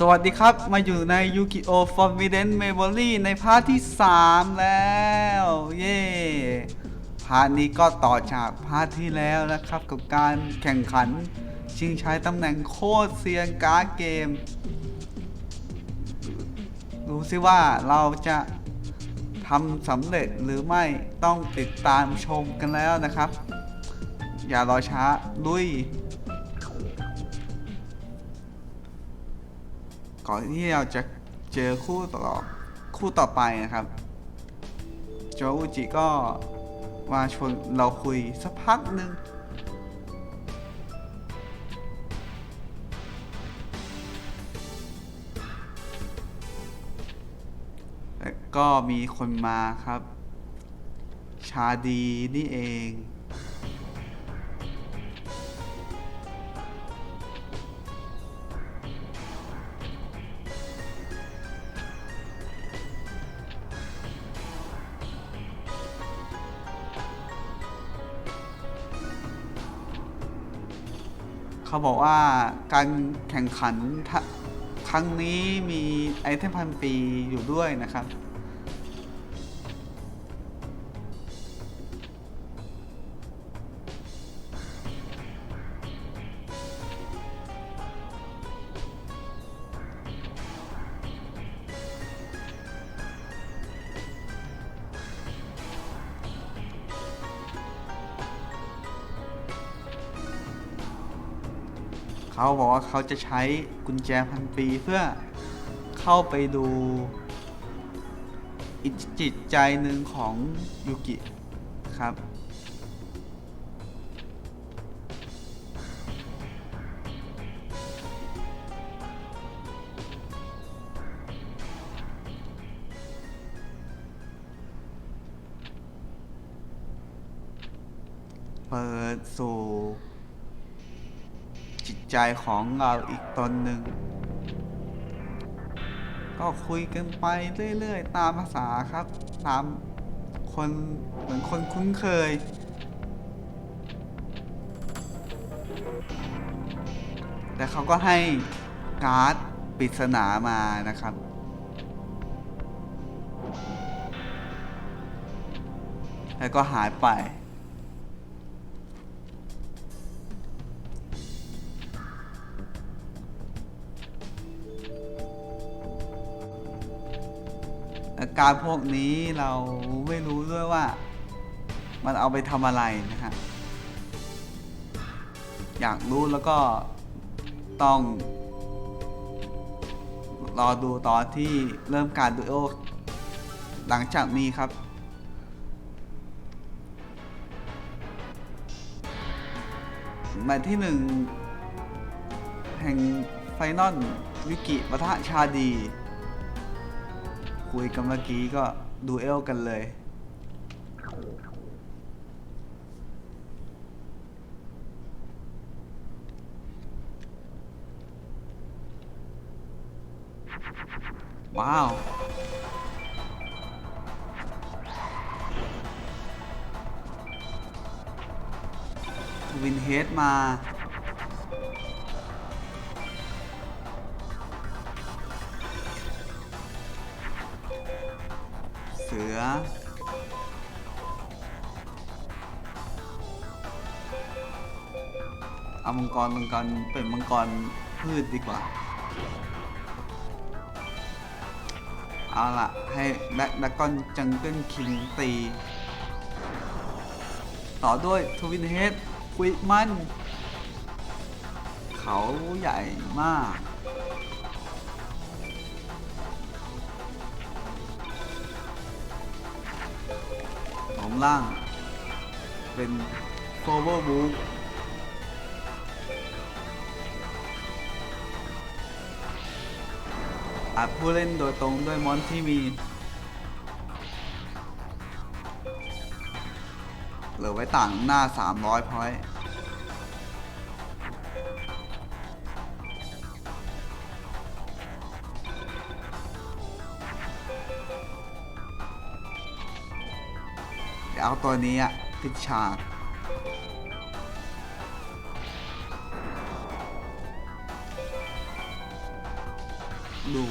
สวัสดีครับ มาอยู่ใน Yu-Gi-Oh! Forbidden Memory ในพาร์ทที่ 3 แล้ว เย้พาร์ทนี้ก็ต่อจากพาร์ทที่แล้วนะครับ กับการแข่งขัน ชิงใชัยตำแหน่งโคตรเซียนการ์ดเกมดูซิว่าเราจะทำสำเร็จหรือไม่ต้องติดตามชมกันแล้วนะครับ อย่ารอช้าลุย ก่อนที่เราจะเจอคู่ต่อคู่ต่อไปนะครับโจอุจิก็มาชวนเราคุยสักพักหนึ่งแล้วก็มีคนมาครับ ชาดีนี่เอง บอกว่าการแข่งขันครั้งนี้มีไอเทมพันปีอยู่ด้วยนะครับ เขาบอกว่าเขาจะใช้กุญแจพันปีเพื่อเข้าไปดูอีกจิตใจหนึ่งของยูกิครับ เปิดสู่ ใจของเราอีกตนหนึ่ง ก็คุยกันไปเรื่อยๆ ตามภาษาครับ ตามคนเหมือนคนคุ้นเคย แต่เขาก็ให้การ์ดปริศนามานะครับแล้วก็หายไป การพวกนี้เราไม่รู้ด้วยว่า มันเอาไปทำอะไรนะฮะ อยากรู้แล้วก็ต้อง รอดูตอนที่เริ่มการดูโอหลังจากนี้ครับแมตช์ที่หนึ่งแห่งไฟนอลวิกิปะทะชาดี คุยกันเมื่อกี้ก็ดูเอลกันเลย ว้าว วินเฮดมา สือ เอามังกรมังกรเป็นมังกรพืชดีกว่า เอาละให้แบ็คดักกอนจังเกิลคิงตี ต่อด้วยทวินเฮดควิกมัน เขาใหญ่มาก ล่าง เป็นโคเวอร์บูอาจผู้เล่นโดยตรงด้วยมอนที่มี เหลือไว้ต่างหน้า 300 พอยต์ เดี๋ยวเอาตัวนี้อะปิดฉากเดู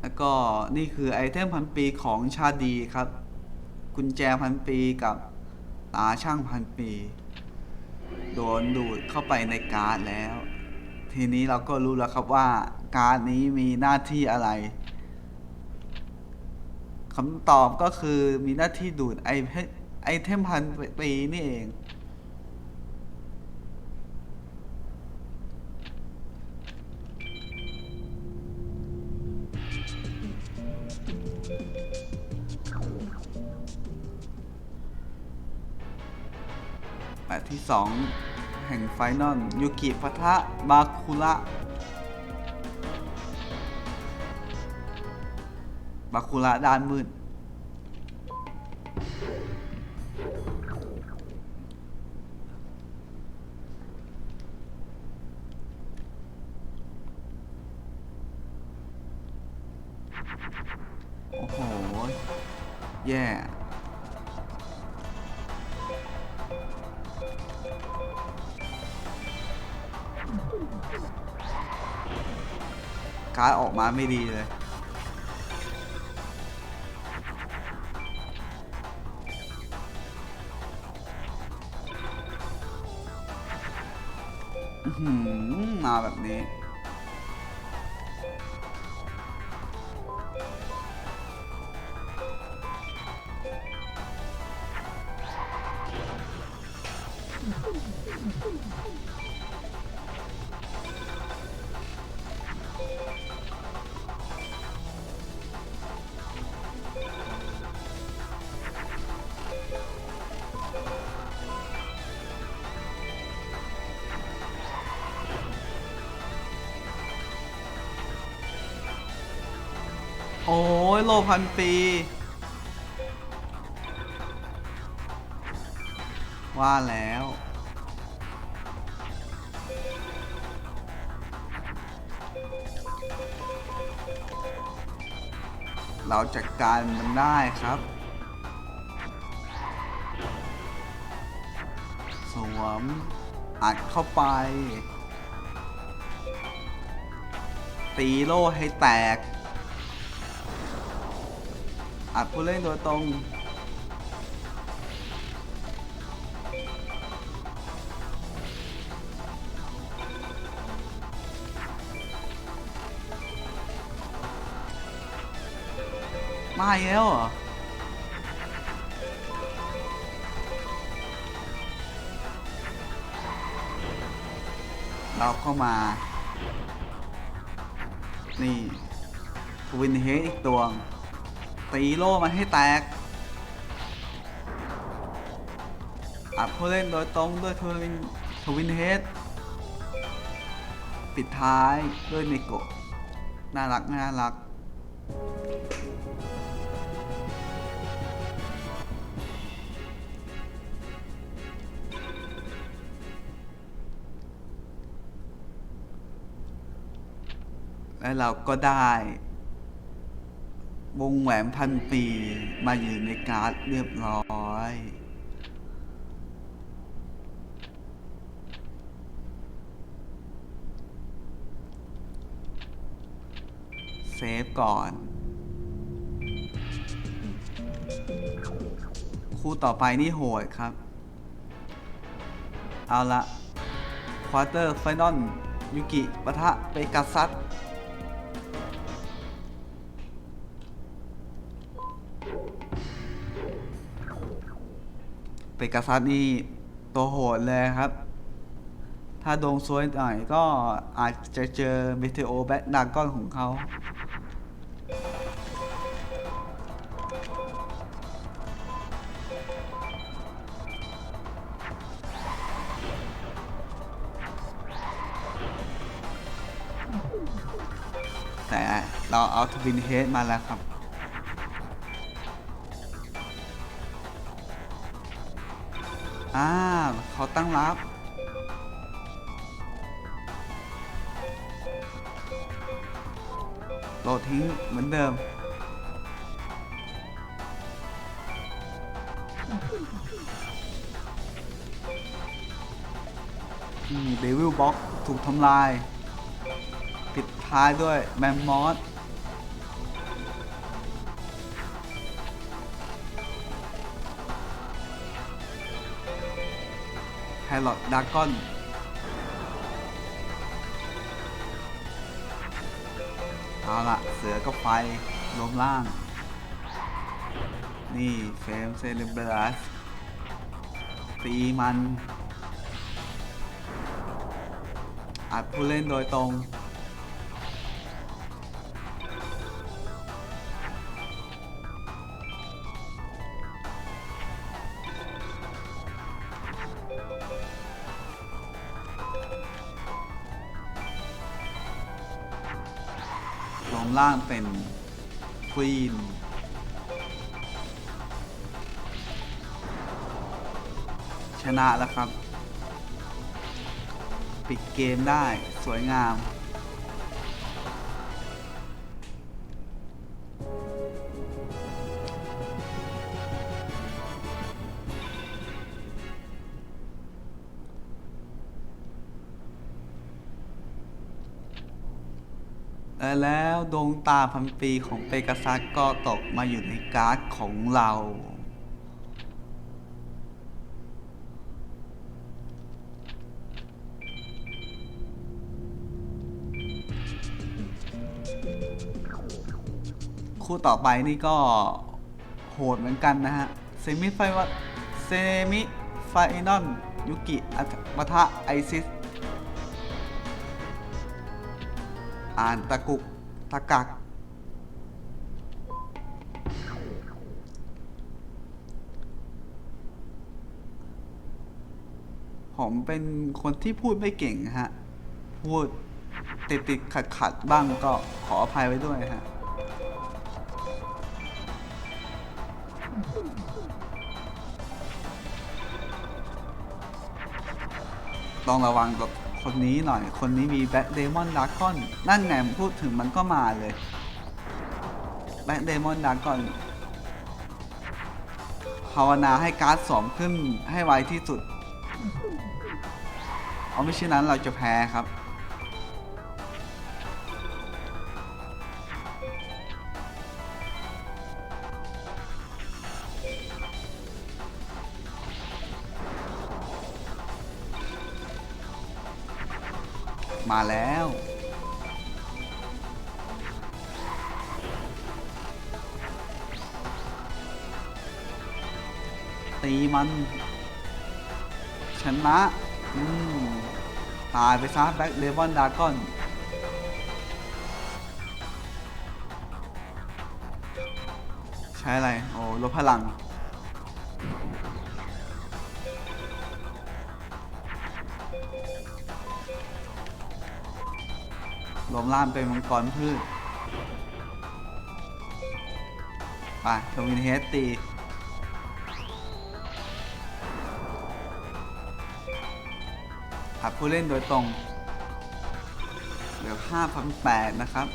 แล้วก็นี่คือไอเทมพันปีของชาดีครับ กุญแจพันปีกับ ตาช่างพันปี โดนดูดเข้าไปในการ์ดแล้ว ทีนี้เราก็รู้แล้วครับว่า การ์ดนี้มีหน้าที่อะไรคำตอบก็คือมีหน้าที่ดูดไอเพไอเทมพันปีนี่เอง 2 แห่งไฟนอลยูกิปะทะบาคุระบาคุระด้านมืดโอ้โห แย่ การดออกมาไม่ดีเลย มาแบบนี้ โอ้ยโลพันปี ว่าแล้ว เราจัดการมันได้ครับ สวม อัดเข้าไป ตีโล่ให้แตก อัดผู้เล่นโดยตรง มาอีกแล้วเหรอเราก็มา นี่ทวินเฮดอีกตัวง ตีโล่มันให้แตกอัดผู้เล่นโดยตรงด้วยทวินทวินเฮดปิดท้ายด้วยเนโกะน่ารักน่ารักและเราก็ได้ วงแหวนพันปีมาอยู่ในการ์ดเรียบร้อย เซฟก่อน คู่ต่อไปนี่โหดครับ เอาละควอเตอร์ไฟนอลยูกิปะทะเปกัสซัส เปกัสซัสนี่ตัวโหดเลยครับ ถ้าดวงซวยหน่อยก็อาจจะเจอเมเทโอแบ็กดากอนของเขาแต่เราเอาทวินเฮดมาแล้วครับ อ่าเขาตั้งรับ โหลดทิ้งเหมือนเดิม เดวิลบ็อกถูกทำลาย ปิดท้ายด้วยแมมมอส ไพลอตดากอนเอาละเสือก็ไปล้มล่าง นี่เฟมเซเลบรัสตีมัน อัดผู้เล่นโดยตรง ล่างเป็นควีนชนะแล้วครับ ปิดเกมได้สวยงาม และแล้วดวงตาพันปีของเปกาซัสก็ตกมาอยู่ในการ์ดของเรา คู่ต่อไปนี่ก็โหดเหมือนกันนะฮะ เซมิไฟวัเซมิไฟนอลยุกิอัตปะทะไอซิส อ่านตะกุกตะกัก ผมเป็นคนที่พูดไม่เก่งฮะ พูดติดติดขัดขัดๆบ้างก็ขออภัยไว้ด้วยฮะ ต้องระวังกับคนนี้หน่อย คนนี้มีแบ็คเดมอนดาร์กอนนั่นแหนมพูดถึงมันก็มาเลยแบ็คเดมอนดาร์กอนภาวนาให้การ์ดสอมขึ้นให้ไวที่สุด เอาไม่เช่นนั้นเราจะแพ้ครับ มาแล้ว ตีมัน ชนะอืมตายไปซะแบ็คเลบอนดากอนใช้อะไร โอ้ลดพลัง วมล่ามเป็นมังกรพืชไปทวินเฮดตีหัดผู้เล่นโดยตรง เหลือ5,800 นะครับ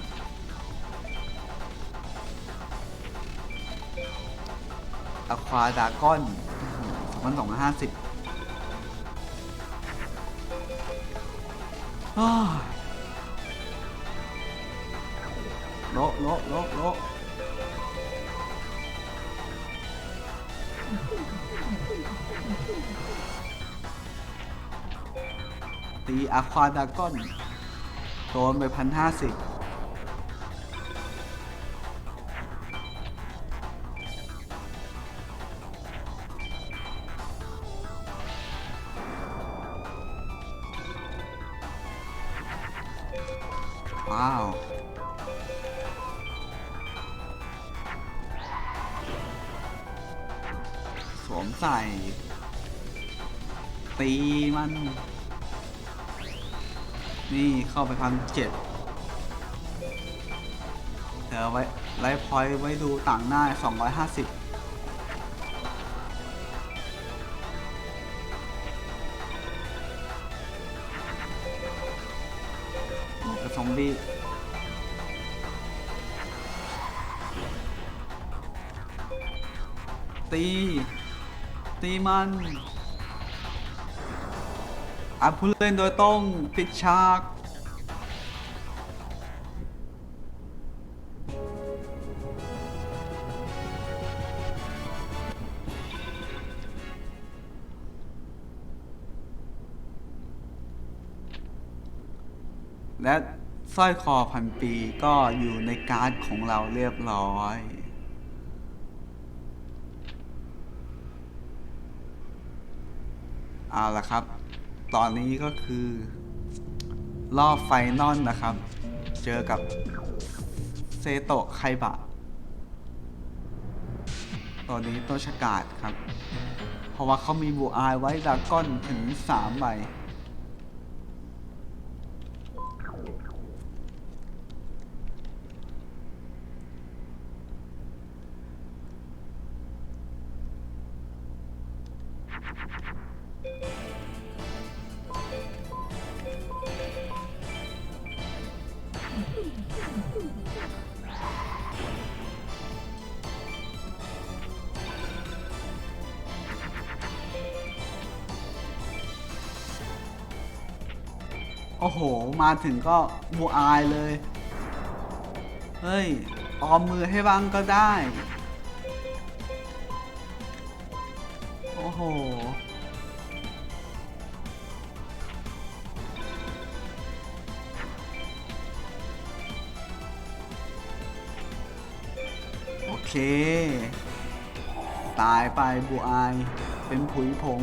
อควาดากอนมันสองห้าสิบ โละโละโละโละตีอะควาดากอนโดนไปพันห้าสิบ วมใส่ ตีมัน นี่เข้าไปพันเจ็ดเดี๋ยวไว้ไลฟ์พอยต์ไว้ดูต่างหน้า 250กับซอมบี้ มันอะผู้เล่นโดยตรงปิดฉากและสร้อยคอพันปีก็อยู่ในการ์ดของเราเรียบร้อย เอาละครับ ตอนนี้ก็คือ รอบไฟนอลนะครับ เจอกับเซโตะไคบะ ตอนนี้โตชกาดครับ เพราะว่าเขามีบูอายไว้ดากอนถึง3ใบ มาถึงก็บูอายเลย เฮ้ย ออมมือให้บ้างก็ได้ โอ้โห โอเค ตายไปบูอาย เป็นผุยผง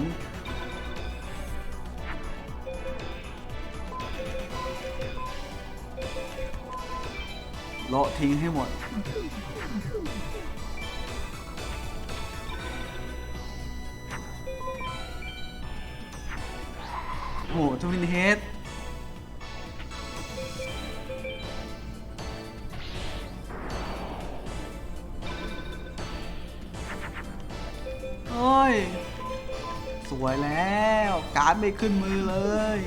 โละทิ้งให้หมด โอ้โหทวินเฮดโอ้ย สวยแล้ว การไม่ขึ้นมือเลย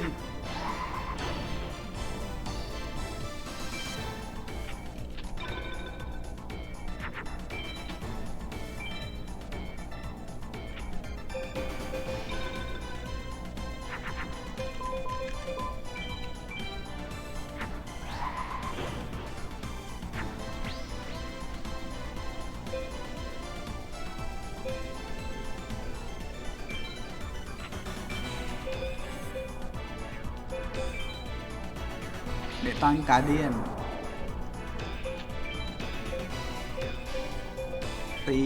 เดตันการเดียนตี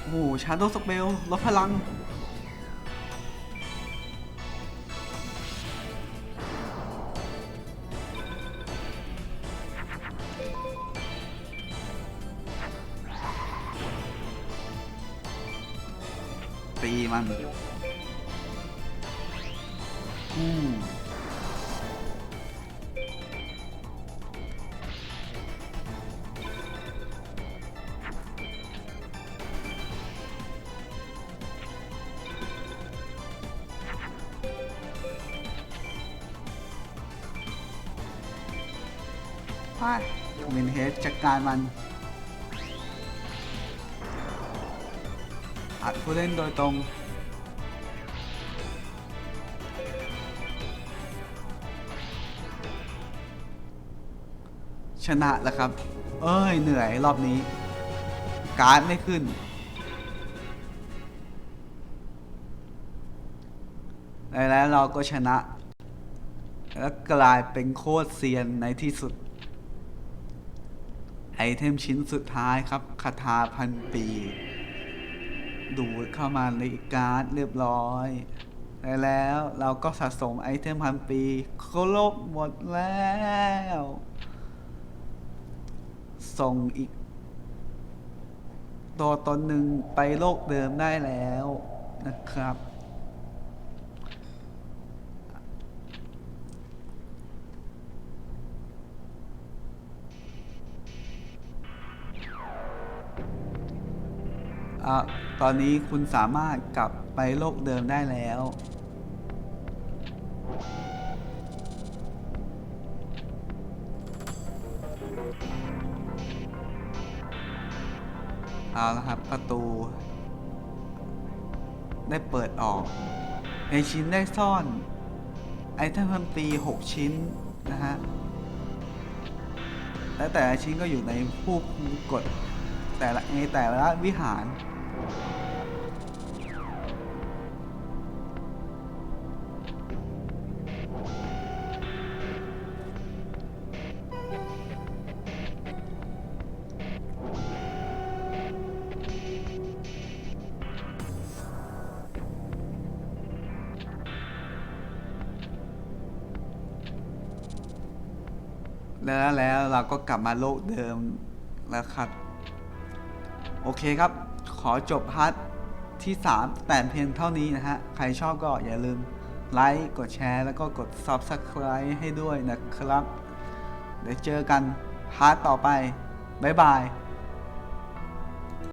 โอ้โหชาร์โดสเปลลดพลัง อืมไปมินเฮดจัดการมัน อัดผู้เล่นโดยตรง นะแล้วครับ เอ้ย เหนื่อยรอบนี้ การ์ดไม่ขึ้นแล้วเราก็ชนะ แล้วกลายเป็นโคตรเซียนในที่สุด ไอเทมชิ้นสุดท้ายครับคาถาพันปี ดูดเข้ามาในการ์ดเรียบร้อยแล้วเราก็สะสมไอเทมพันปีครบหมดแล้ว ส่งอีก ตัวตนหนึ่งไปโลกเดิมได้แล้วนะครับ อะ ตอนนี้คุณสามารถกลับไปโลกเดิมได้แล้ว เอาละครับ ประตู ได้เปิดออก ในชิ้นได้ซ่อน ไอเทมเพิ่มตี 6 ชิ้น นะฮะ และแต่ละชิ้นก็อยู่ในผู้กดแต่ละในแต่ละวิหาร แล้วแล้วเราก็กลับมาโลกเดิมแล้วครับ โอเคครับ ขอจบพาร์ทที่ 3 แต่เพียงเท่านี้นะฮะ ใครชอบก็อย่าลืมไลค์กดแชร์แล้วก็กด Subscribe ให้ด้วยนะครับ เดี๋ยวเจอกันพาร์ทต่อไป บ๊ายบาย